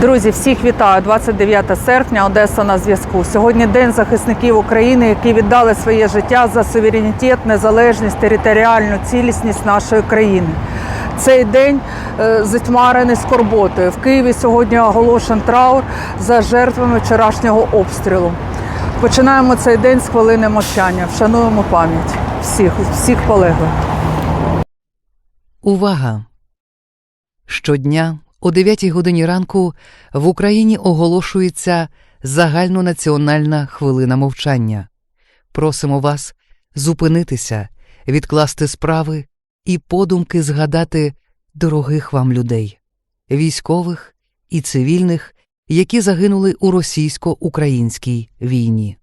Друзі, всіх вітаю. 29 серпня, Одеса на зв'язку. Сьогодні день захисників України, які віддали своє життя за суверенітет, незалежність, територіальну цілісність нашої країни. Цей день е, затьмарений скорботою. В Києві сьогодні оголошен траур за жертвами вчорашнього обстрілу. Починаємо цей день з хвилини мовчання. Вшануємо пам'ять всіх, всіх полеглих. Увага! Щодня о 9 годині ранку в Україні оголошується загальнонаціональна хвилина мовчання. Просимо вас зупинитися, відкласти справи і подумки згадати дорогих вам людей, військових і цивільних, які загинули у російсько-українській війні.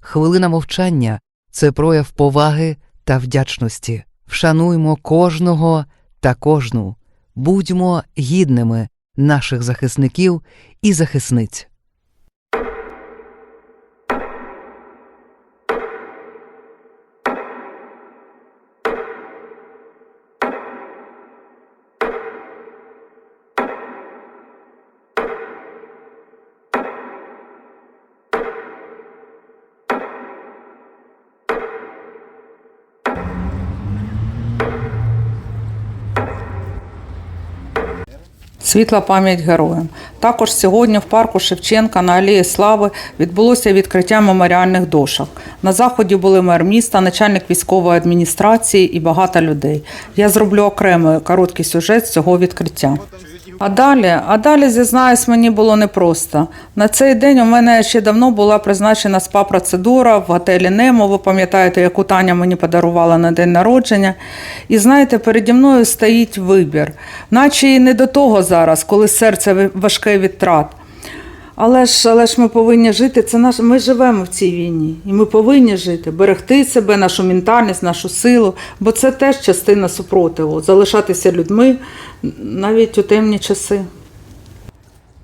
Хвилина мовчання це прояв поваги та вдячності. Вшануймо кожного та кожну, будьмо гідними наших захисників і захисниць. Світла пам'ять героям. Також сьогодні в парку Шевченка на Алеї Слави відбулося відкриття меморіальних дошок. На заході були мер міста, начальник військової адміністрації і багато людей. Я зроблю окремий короткий сюжет з цього відкриття. А далі, а далі, зізнаюсь, мені було непросто. На цей день у мене ще давно була призначена спа-процедура в готелі Немо. Ви пам'ятаєте, яку Таня мені подарувала на день народження. І знаєте, переді мною стоїть вибір. Наче і не до того зараз, коли серце важке від трат. Але ж, але ж ми повинні жити. Це наш, ми живемо в цій війні, і ми повинні жити, берегти себе, нашу ментальність, нашу силу, бо це теж частина супротиву, залишатися людьми навіть у темні часи.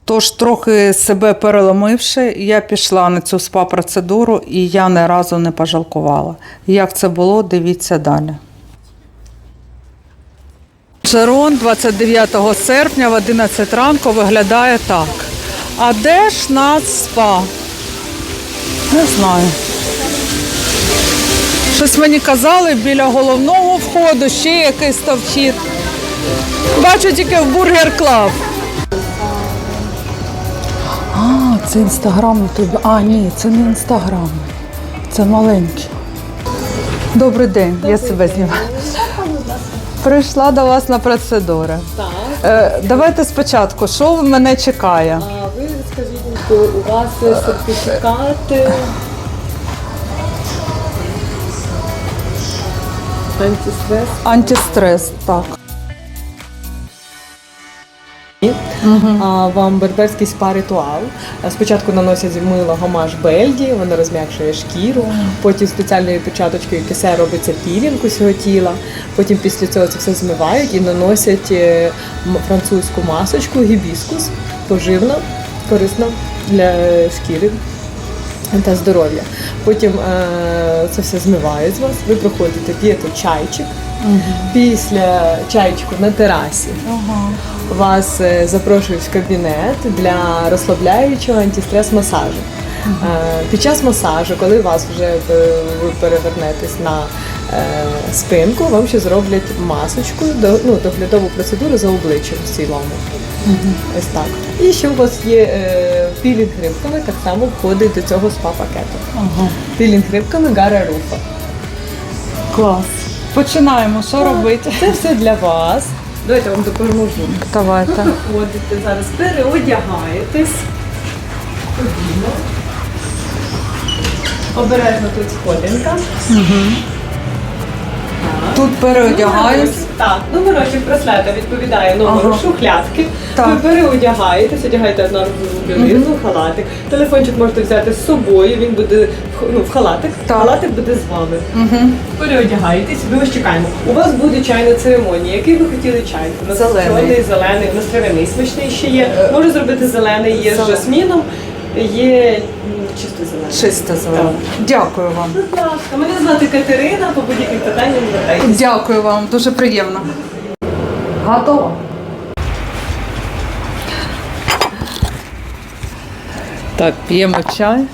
Тож, трохи себе переломивши, я пішла на цю спа-процедуру і я ні разу не пожалкувала. Як це було, дивіться далі. Шарон 29 серпня в 11 ранку виглядає так. А де ж нас спа? Не знаю. Щось мені казали біля головного входу ще якийсь там вхід. Бачу тільки в бургер клаб. А, це інстаграм тобі. А, ні, це не інстаграм. Це маленький. Добрий день, я себе знімаю. Прийшла до вас на процедури. Так, Е, давайте спочатку, що в мене чекає? У вас сертифікат антистрес. Антистрес, так. А вам берберський спа-ритуал. Спочатку наносять мило гамаш бельді, воно розм'якшує шкіру. Потім спеціальною печаточкою кисе робиться пілінг усього тіла. Потім після цього це все змивають і наносять е, французьку масочку гібіскус, поживна, корисна для шкіри та здоров'я. Потім е, це все змивають з вас. Ви проходите, п'єте чайчик. Після чайчику на терасі вас е, запрошують в кабінет для розслабляючого антистрес-масажу. Е, Під час масажу, коли вас вже ви перевернетесь на спинку, вам ще зроблять масочку, до- ну, доглядову процедуру за обличчям в цілому. Ось так. І ще у вас є е, пілінг грибками, так само входить до цього спа-пакету. Ага. Пілінг грибками Гара Руфа. Клас. Починаємо. Що робити? Це все для вас. Давайте я вам допоможу. Давайте. Ходите зараз, переодягаєтесь. Обережно тут сходинка. Тут переодягаюсь. Так, номерочок браслета відповідає номеру Ага. шухлядки. Так. Ви переодягаєтесь, одягаєте одноразову білизну, халатик. Телефончик можете взяти з собою, він буде в, х- ну, в халатик. Так. Халатик буде з вами. Угу. Переодягаєтесь, ми вас чекаємо. У вас буде чайна церемонія. Який ви хотіли чай? У нас Зелений. чорний, зелений, у нас травяний смачний ще є. Можу зробити зелений, є з жасміном, є чисто зелений. Чисто зелено. Дякую вам. Будь ласка, мене звати Катерина, по будь-яким питанням звертайтеся. Дякую вам, дуже приємно. Готово. Так, п'ємо чай,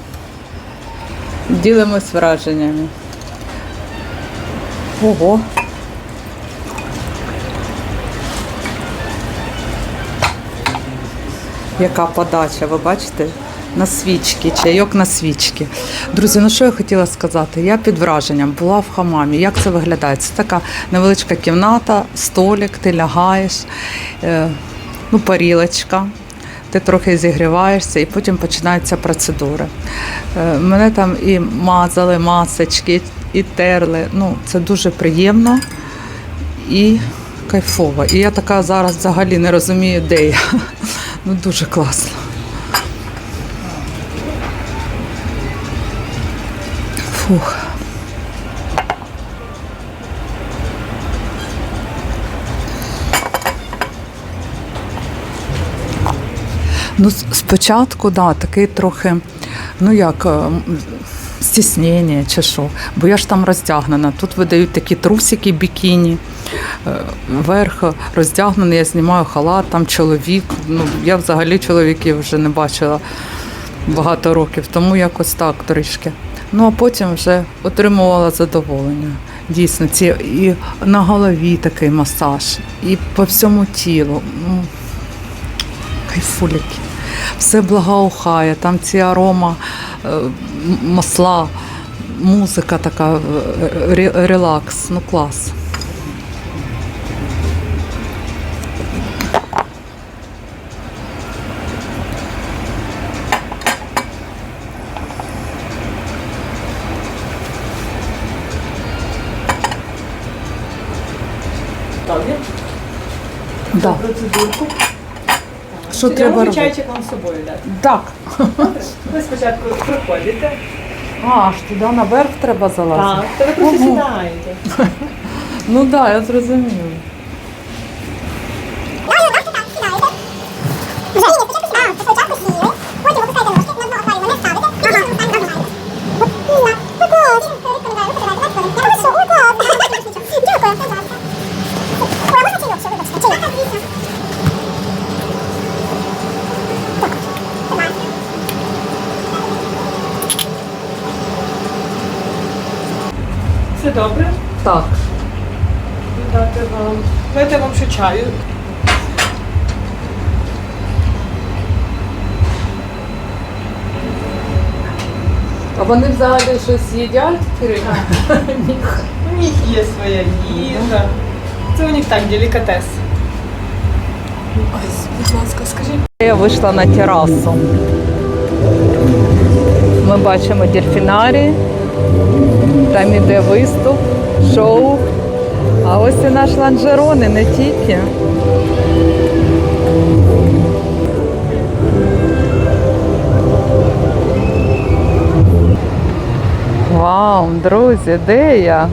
ділимось враженнями. Ого. Яка подача, ви бачите? На свічки, чайок на свічки. Друзі, ну що я хотіла сказати? Я під враженням була в хамамі. Як це виглядає? Це така невеличка кімната, столик, ти лягаєш, е, ну, парілочка. Ти трохи зігріваєшся і потім починаються процедури. Е, Мене там і мазали масочки, і терли. Ну, це дуже приємно і кайфово. І я така зараз взагалі не розумію, де я. Ну, дуже класно. Фух. Ну, спочатку, да, такий трохи, ну як, е, стіснення чи що. Бо я ж там роздягнена. Тут видають такі трусики бікіні. е, Верх роздягнений, я знімаю халат, там чоловік. Ну, я взагалі чоловіків вже не бачила багато років, тому якось так трішки. Ну а потім вже отримувала задоволення. Дійсно, ці і на голові такий масаж, і по всьому тілу. Ну, кайфуліки. Все благоухає, там ці арома, е, масла, музика така, е, релакс, ну клас. Да. Процедурку. Що Чи треба робити? чайчик вам з собою дати. Так. Ви спочатку приходите. А, аж туди наверх треба залазити. Так, то ви просто Ого. сідаєте. Ну так, да, я зрозуміла. Добре? Так. Дати вам. Дайте вам ще чаю. А вони взагалі щось їдять? У них є своя їжа. Це у них так, делікатес. Ось, будь ласка, скажіть. Я вийшла на терасу. Ми бачимо дельфінарій, там іде виступ, шоу. А ось і наш ланжерон, і не тільки. Вау, друзі, де я?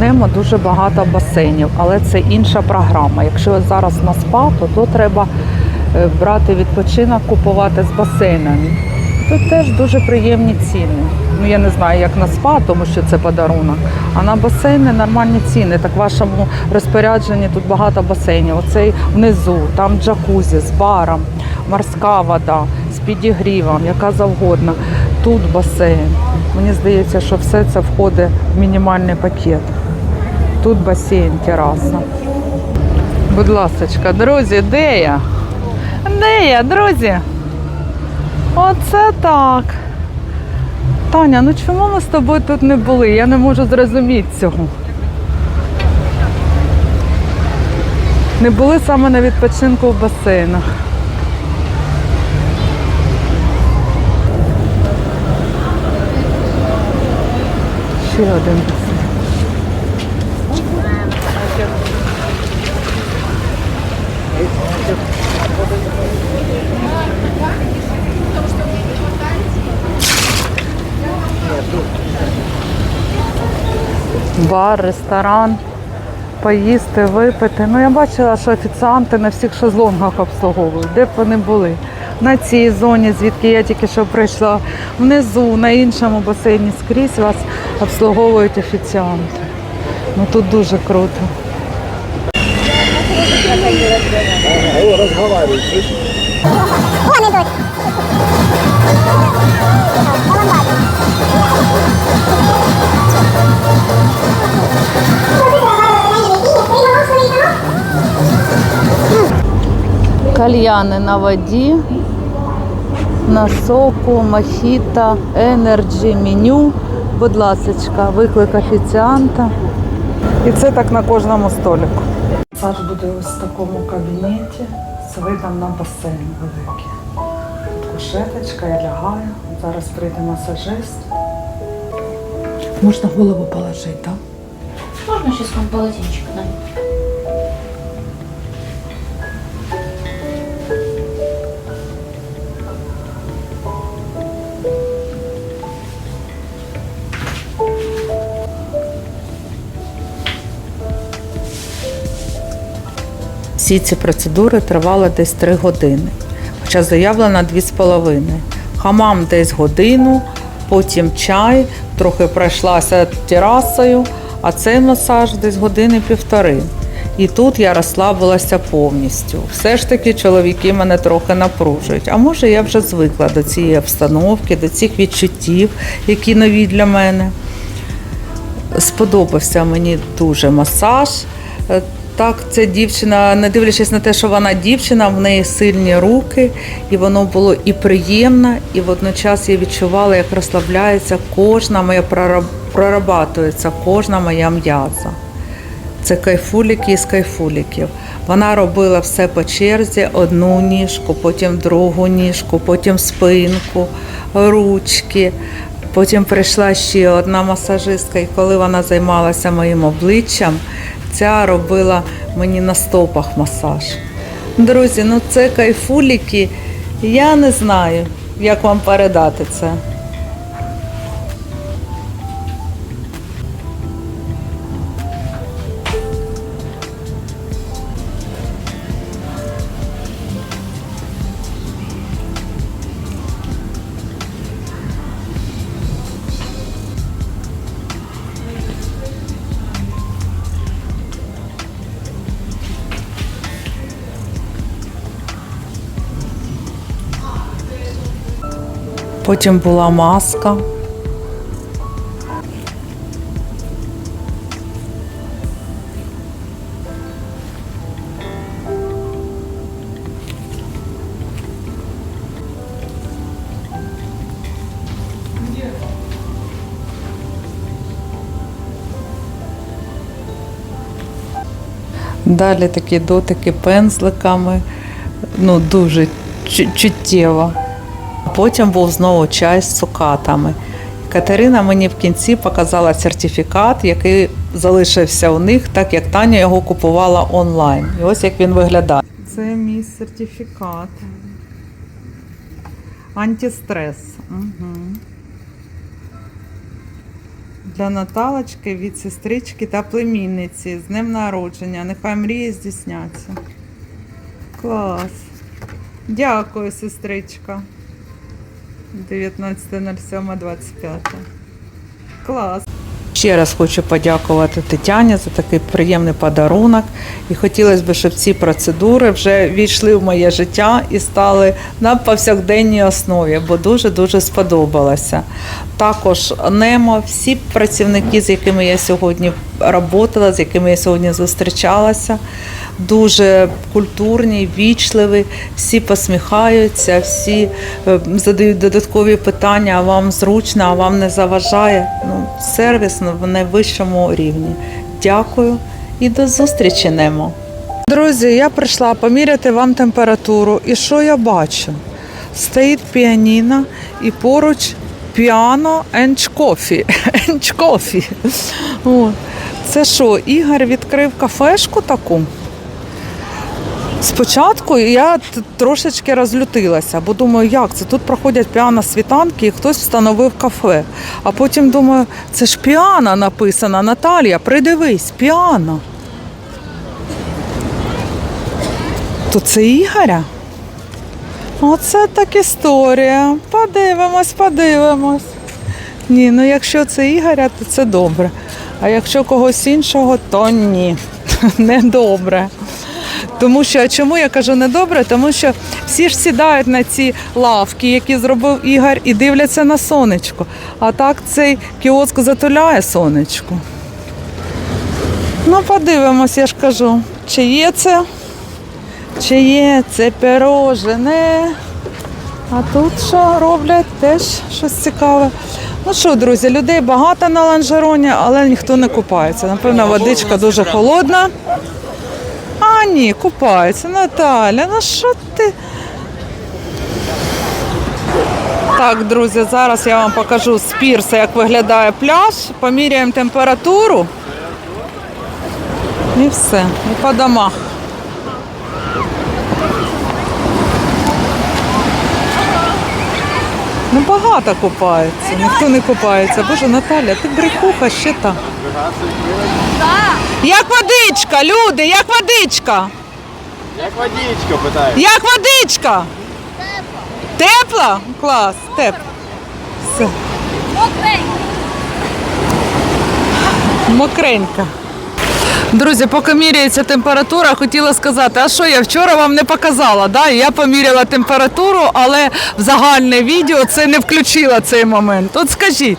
Немо дуже багато басейнів, але це інша програма. Якщо зараз на спа, то, то треба е, брати відпочинок, купувати з басейнами. Тут теж дуже приємні ціни. Ну я не знаю, як на спа, тому що це подарунок. А на басейни нормальні ціни. Так в вашому розпорядженні тут багато басейнів. Оцей внизу, там джакузі з баром, морська вода, з підігрівом, яка завгодно. Тут басейн. Мені здається, що все це входить в мінімальний пакет. Тут басейн, тераса. Будь ласка, друзі, де я? Де я, друзі? Оце так. Таня, ну чому ми з тобою тут не були? Я не можу зрозуміти цього. Не були саме на відпочинку в басейнах. Ще один басейн. Бар, ресторан, поїсти, випити. Ну я бачила, що офіціанти на всіх шезлонгах обслуговують. Де б вони були? На цій зоні, звідки я тільки що прийшла, внизу, на іншому басейні скрізь вас обслуговують офіціанти. Ну тут дуже круто. Кальяни на воді, на соку, мохіто, енерджі, меню. Будь ласочка, виклик офіціанта. І це так на кожному столику. Сад буде ось в такому кабінеті з видом на басейн великий. Тут кушеточка, я лягаю. Зараз прийде масажист. Можна голову положити, так? Можно сейчас вам полотенчик дам? Всі ці процедури тривали десь 3 години, хоча заявлено 2,5. Хамам десь годину, потім чай, трохи пройшлася терасою, а цей масаж десь години півтори. І тут я розслабилася повністю. Все ж таки чоловіки мене трохи напружують. А може я вже звикла до цієї обстановки, до цих відчуттів, які нові для мене. Сподобався мені дуже масаж. Так, ця дівчина, не дивлячись на те, що вона дівчина, в неї сильні руки, і воно було і приємно, і водночас я відчувала, як розслабляється кожна моя прорабатується, кожна моя м'яза. Це кайфуліки із кайфуліків. Вона робила все по черзі: одну ніжку, потім другу ніжку, потім спинку, ручки. Потім прийшла ще одна масажистка, і коли вона займалася моїм обличчям, ця робила мені на стопах масаж. Друзі, ну це кайфуліки. Я не знаю, як вам передати це. Потім була маска. Далі такі дотики пензликами, ну дуже чу- чуттєво. Потім був знову чай з цукатами. Катерина мені в кінці показала сертифікат, який залишився у них, так як Таня його купувала онлайн. І ось як він виглядає. Це мій сертифікат. Антистрес. Угу. Для Наталочки від сестрички та племінниці з днем народження. Нехай мрії здійсняться. Клас. Дякую, сестричка. 19.07.25. Клас. Ще раз хочу подякувати Тетяні за такий приємний подарунок. І хотілося б, щоб ці процедури вже війшли в моє життя і стали на повсякденній основі, бо дуже-дуже сподобалося. Також Немо, всі працівники, з якими я сьогодні працювала, з якими я сьогодні зустрічалася, дуже культурні, вічливі, всі посміхаються, всі е, задають додаткові питання, а вам зручно, а вам не заважає. Ну, сервіс на найвищому рівні. Дякую і до зустрічі, Немо. Друзі, я прийшла поміряти вам температуру. І що я бачу? Стоїть піаніно і поруч піано and coffee. Це що, Ігор відкрив кафешку таку? Спочатку я трошечки розлютилася, бо думаю, як це тут проходять піано світанки і хтось встановив кафе. А потім думаю, це ж піано написано, Наталія, придивись, піано. То це Ігоря? Оце так історія. Подивимось, подивимось. Ні, ну якщо це Ігоря, то це добре. А якщо когось іншого, то ні. Недобре. Тому що чому я кажу недобре? Тому що всі ж сідають на ці лавки, які зробив Ігор, і дивляться на сонечко. А так цей кіоск затуляє сонечко. Ну, подивимось, я ж кажу, чи є це, чи є це пирожене. А тут що роблять теж щось цікаве. Ну що, друзі, людей багато на ланжероні, але ніхто не купається. Напевно, водичка дуже холодна. А, ні, купаються. Наталя, ну що ти? Так, друзі, зараз я вам покажу з пірса, як виглядає пляж. Поміряємо температуру. І все. І по домах. Ну багато купаються, ніхто не купається. Боже, Наталя, ти брехуха ще та. Як водичка, люди, як водичка? Як водичка питаю. Як водичка? Тепла? Клас, тепла. Все. Мокренька. Друзі, поки міряється температура, хотіла сказати, а що я вчора вам не показала. Да? Я поміряла температуру, але в загальне відео це не включила цей момент. От скажіть,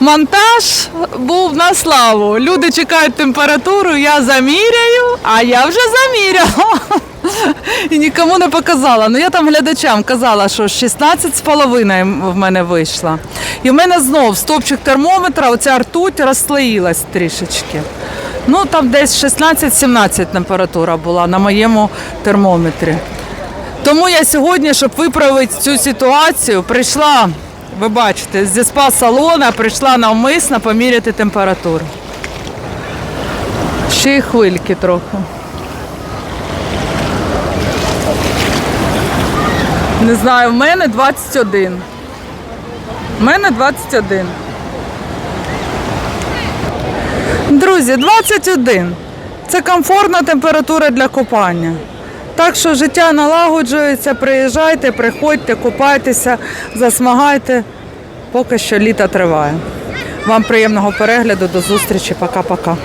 монтаж був на славу. Люди чекають температуру, я заміряю, а я вже заміряла. І нікому не показала. Ну я там глядачам казала, що 16,5 в мене вийшла. І в мене знов стовпчик термометра, оця ртуть розслоїлась трішечки. Ну там десь 16-17 температура була на моєму термометрі. Тому я сьогодні, щоб виправити цю ситуацію, прийшла, ви бачите, зі спа-салона прийшла навмисно поміряти температуру. Ще й хвильки трохи. Не знаю, в мене 21. В мене 21. Друзі, 21. Це комфортна температура для купання. Так що життя налагоджується, приїжджайте, приходьте, купайтеся, засмагайте, поки що літо триває. Вам приємного перегляду, до зустрічі, пока-пока.